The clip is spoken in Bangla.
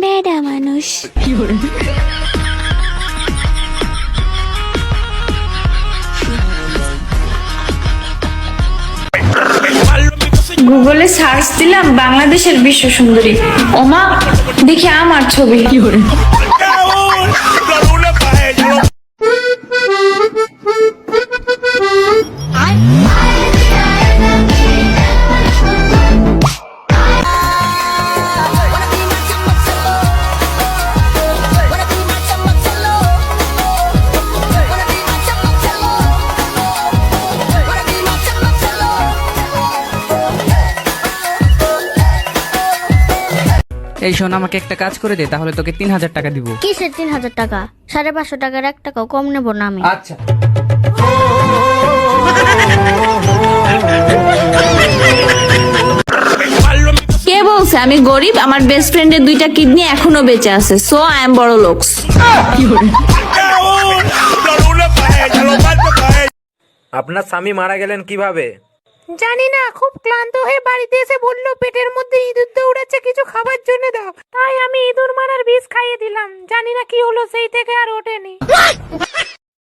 বেডা মানুষ। গুগলে সার্চ দিলাম বাংলাদেশের বিশ্ব সুন্দরী। ওমা দেখি আমার ছবি। কি এই শোন আমাকে একটা কাজ করে দে তাহলে তোকে তিন হাজার টাকা দিব। কিসের তিন হাজার টাকা? সাড়ে পাঁচশো টাকার এক টাকাও কম নেব না আমি। আচ্ছা। কে বলছে? আমি গরিব আমার বেস্ট ফ্রেন্ডের দুইটা কিডনি এখনও বেঁচে আছে সো আই এম বড় লোকস আপনার স্বামী মারা গেলেন কীভাবে? জানি না খুব ক্লান্ত হয়ে বাড়িতে এসে বলল পেটের মধ্যে ইঁদুর দৌড়াচ্ছে কিছু খাবার জন্য দাও। তাই আমি ইঁদুর মারার বিষ খাইয়ে দিলাম। জানি না কি হলো, সেই থেকে আর ওঠেনি।